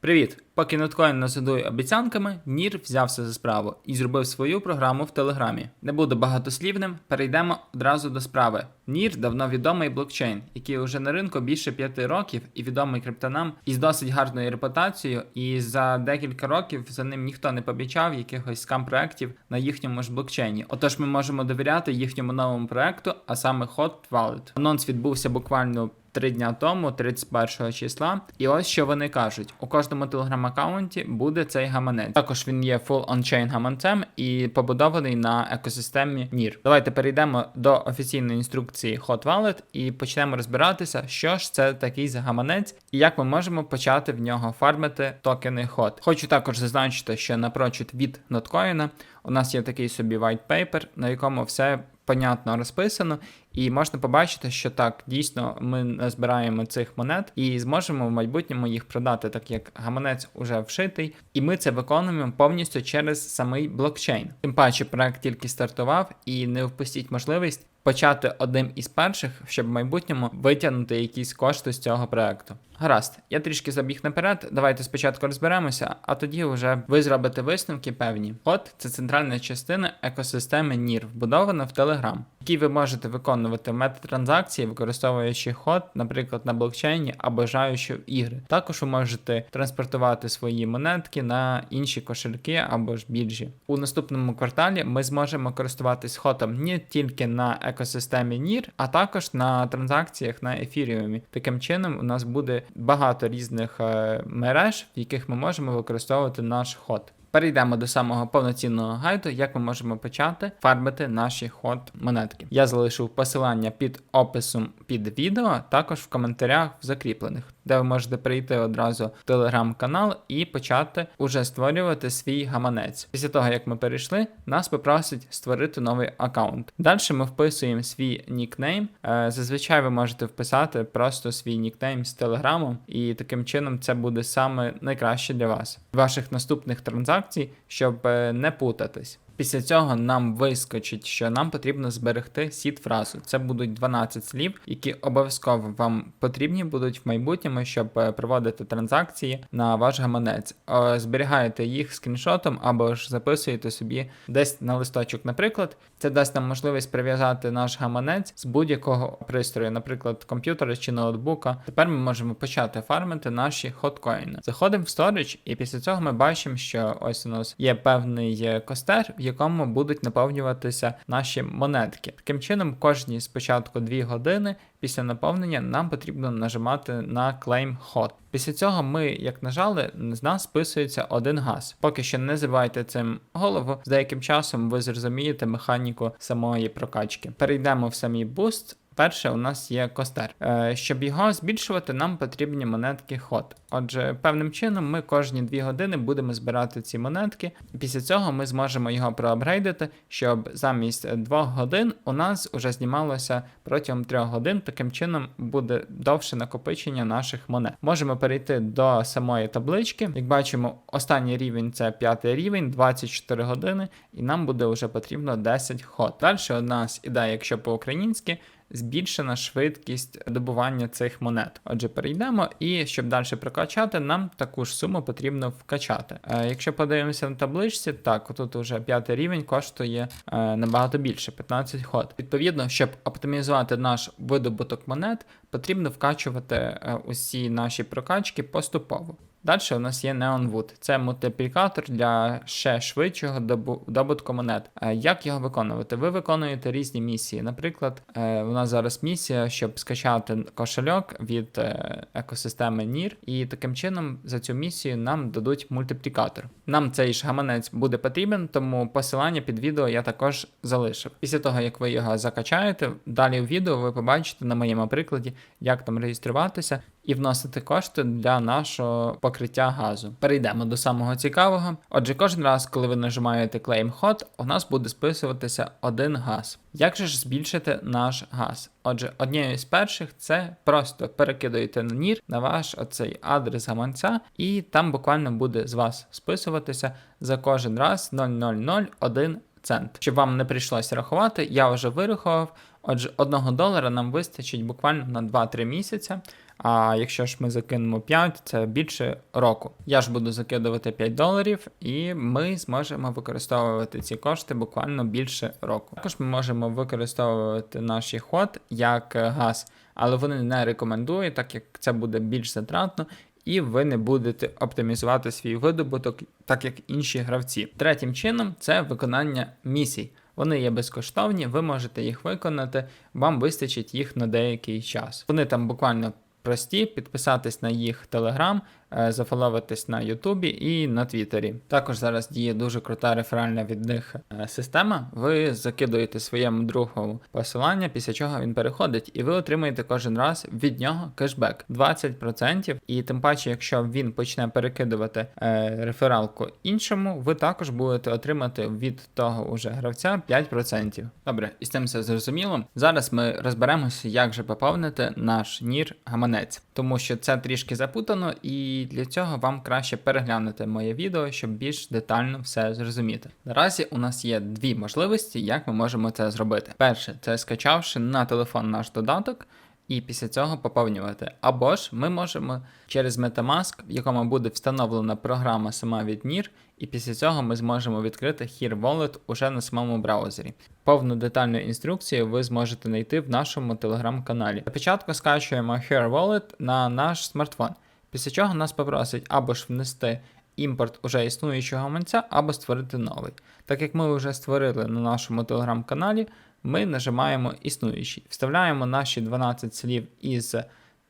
Привіт! Поки Ноткоін насадує обіцянками, Нір взявся за справу і зробив свою програму в Телеграмі. Не буду багатослівним, перейдемо одразу до справи. Нір давно відомий блокчейн, який уже на ринку більше п'яти років і відомий криптонам із досить гарною репутацією. І за декілька років за ним ніхто не побічав якихось скам-проєктів на їхньому ж блокчейні. Отож, ми можемо довіряти їхньому новому проекту, а саме Hot Wallet. Анонс відбувся буквально. Три дня тому, 31 числа, і ось що вони кажуть: у кожному телеграм-аккаунті буде цей гаманець. Також він є full on-chain гаманцем і побудований на екосистемі NIR. Давайте перейдемо до офіційної інструкції Hot Wallet і почнемо розбиратися, що ж це такий за гаманець і як ми можемо почати в нього фармити токени Hot. Хочу також зазначити, що напрочуд від ноткоїна у нас є такий собі white paper, на якому все понятно розписано, і можна побачити, що так дійсно ми збираємо цих монет і зможемо в майбутньому їх продати, так як гаманець уже вшитий, і ми це виконуємо повністю через самий блокчейн. Тим паче проект тільки стартував, і не впустіть можливість почати одним із перших, щоб в майбутньому витягнути якісь кошти з цього проекту. Гаразд, я трішки забіг наперед. Давайте спочатку розберемося, а тоді вже ви зробите висновки певні. От це центральна частина екосистеми NIR, вбудована в Telegram, який ви можете виконувати метод транзакції, використовуючи ход, наприклад, на блокчейні або бажаючи в ігри. Також ви можете транспортувати свої монетки на інші кошельки або ж біржі. У наступному кварталі ми зможемо користуватись хотом не тільки на екосистемі NIR, а також на транзакціях на ефіріумі. Таким чином, у нас буде багато різних е, мереж, в яких ми можемо використовувати наш ход. Перейдемо до самого повноцінного гайду, як ми можемо почати фармити наші ход монетки. Я залишив посилання під описом під відео, також в коментарях в закріплених, де ви можете перейти одразу в телеграм-канал і почати уже створювати свій гаманець. Після того, як ми перейшли, нас попросить створити новий аккаунт. Далі ми вписуємо свій нікнейм. Е, Зазвичай ви можете вписати просто свій нікнейм з телеграму, і таким чином це буде саме найкраще для вас. Ваших наступних транзакцій, щоб е, не путатись. Після цього нам вискочить, що нам потрібно зберегти сіт фразу. Це будуть 12 слів, які обов'язково вам потрібні будуть в майбутньому, щоб е, проводити транзакції на ваш гаманець. Зберігаєте їх скріншотом або ж записуєте собі десь на листочок. Наприклад, це дасть нам можливість прив'язати наш гаманець з будь-якого пристрою, наприклад, комп'ютера чи ноутбука. Тепер ми можемо почати фармити наші хоткоїни. Заходимо в сторіч, і після цього ми бачимо, що ось у нас є певний е, костер, в якому будуть наповнюватися наші монетки. Таким чином, кожні спочатку 2 години після наповнення нам потрібно нажимати на Claim Hot. Після цього ми, як нажали, з нас списується один газ. Поки що не забивайте цим голову, з деяким часом ви зрозумієте механіку самої прокачки. Перейдемо в самі буст. Перше, у нас є костер. Е, щоб його збільшувати, нам потрібні монетки ход. Отже, певним чином ми кожні 2 години будемо збирати ці монетки. Після цього ми зможемо його проапгрейдити, щоб замість 2 годин у нас вже знімалося протягом 3 годин. Таким чином буде довше накопичення наших монет. Можемо перейти до самої таблички. Як бачимо, останній рівень це 5 рівень, 24 години, і нам буде вже потрібно 10 ход. Далі у нас іде, якщо по-українськи збільшена швидкість добування цих монет. Отже, перейдемо, і щоб далі прокачати, нам таку ж суму потрібно вкачати. Е, якщо подивимося на табличці, так, тут вже п'ятий рівень коштує е, набагато більше 15 ход. Відповідно, щоб оптимізувати наш видобуток монет, потрібно вкачувати е, усі наші прокачки поступово. Далі у нас є Neon Wood. Це мультиплікатор для ще швидшого добу- добутку монет. Е, Як його виконувати? Ви виконуєте різні місії. Наприклад, е, у нас зараз місія, щоб скачати кошельок від е, екосистеми NIR, і таким чином за цю місію нам дадуть мультиплікатор. Нам цей ж гаманець буде потрібен, тому посилання під відео я також залишив. Після того, як ви його закачаєте, далі в відео ви побачите на моєму прикладі, як там реєструватися і вносити кошти для нашого покриття газу. Перейдемо до самого цікавого. Отже, кожен раз, коли ви нажимаєте Claim Hot, у нас буде списуватися один газ. Як же ж збільшити наш газ? Отже, однією з перших це просто перекидуєте на NIR на ваш оцей адрес гаманця, і там буквально буде з вас списуватися за кожен раз 0,001 цент. Щоб вам не прийшлося рахувати, я вже вирахував. Отже, 1 долара нам вистачить буквально на 2-3 місяця. А якщо ж ми закинемо 5, це більше року. Я ж буду закидувати 5 доларів, і ми зможемо використовувати ці кошти буквально більше року. Також ми можемо використовувати наші ход як е, газ, але вони не рекомендують, так як це буде більш затратно. І ви не будете оптимізувати свій видобуток, так як інші гравці. Третім чином це виконання місій. Вони є безкоштовні, ви можете їх виконати, вам вистачить їх на деякий час. Вони там буквально прості, підписатись на їх телеграм, зафоловитись на Ютубі і на Твіттері. Також зараз діє дуже крута реферальна від них е, система. Ви закидуєте своєму другу посилання, після чого він переходить, і ви отримаєте кожен раз від нього кешбек 20%. І тим паче, якщо він почне перекидувати е, рефералку іншому, ви також будете отримати від того уже гравця 5%. Добре, і з цим все зрозуміло. Зараз ми розберемося, як же поповнити наш нір гаманець, тому що це трішки запутано, і для цього вам краще переглянути моє відео, щоб більш детально все зрозуміти. Наразі у нас є дві можливості, як ми можемо це зробити. Перше, це скачавши на телефон наш додаток. І після цього поповнювати. Або ж ми можемо через Metamask, в якому буде встановлена програма сама від NIR, і після цього ми зможемо відкрити Here Wallet уже на самому браузері. Повну детальну інструкцію ви зможете знайти в нашому телеграм-каналі. Для початку скачуємо Here Wallet на наш смартфон, після чого нас попросить або ж внести імпорт уже існуючого гаманця, або створити новий. Так як ми вже створили на нашому телеграм-каналі, ми нажимаємо існуючий, вставляємо наші 12 слів із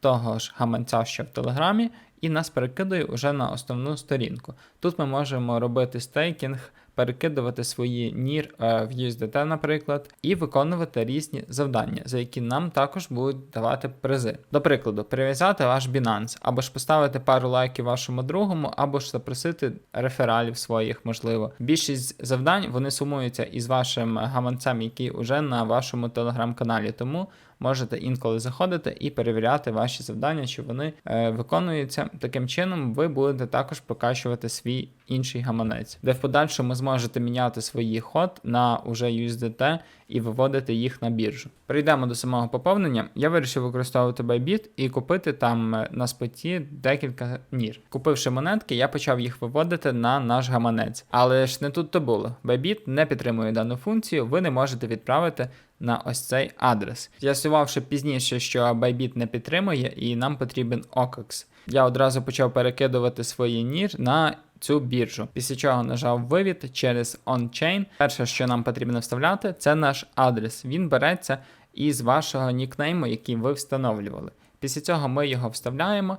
того ж гаманця, що в Телеграмі, і нас перекидує уже на основну сторінку. Тут ми можемо робити стейкінг, перекидувати свої NIR е, в USDT, наприклад, і виконувати різні завдання, за які нам також будуть давати призи. До прикладу, прив'язати ваш Binance, або ж поставити пару лайків вашому другому, або ж запросити рефералів своїх, можливо. Більшість завдань вони сумуються із вашим гаманцем, який уже на вашому телеграм-каналі. Тому можете інколи заходити і перевіряти ваші завдання, чи вони е, виконуються. Таким чином, ви будете також прокачувати свій інший гаманець, де в подальшому зможете міняти свої ход на уже USDT і виводити їх на біржу. Перейдемо до самого поповнення. Я вирішив використовувати Bybit і купити там е, на споті декілька нір. Купивши монетки, я почав їх виводити на наш гаманець. Але ж не тут то було. Bybit не підтримує дану функцію, ви не можете відправити на ось цей адрес. З'ясувавши пізніше, що Bybit не підтримує і нам потрібен OKX. Я одразу почав перекидувати свої нір на цю біржу. Після чого нажав вивід через on-chain. Перше, що нам потрібно вставляти, це наш адрес. Він береться із вашого нікнейму, який ви встановлювали. Після цього ми його вставляємо.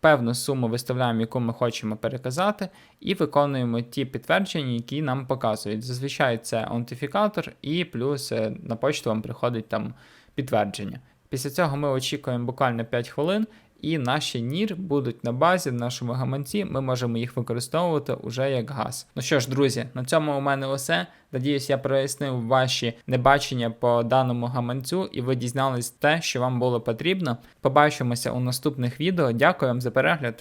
Певну суму виставляємо, яку ми хочемо переказати, і виконуємо ті підтвердження, які нам показують. Зазвичай це аутентифікатор, і плюс е, на почту вам приходить там підтвердження. Після цього ми очікуємо буквально 5 хвилин, і наші нір будуть на базі в нашому гаманці. Ми можемо їх використовувати уже як газ. Ну що ж, друзі, на цьому у мене усе. Надіюсь, я прояснив ваші небачення по даному гаманцю, і ви дізнались те, що вам було потрібно. Побачимося у наступних відео. Дякую вам за перегляд.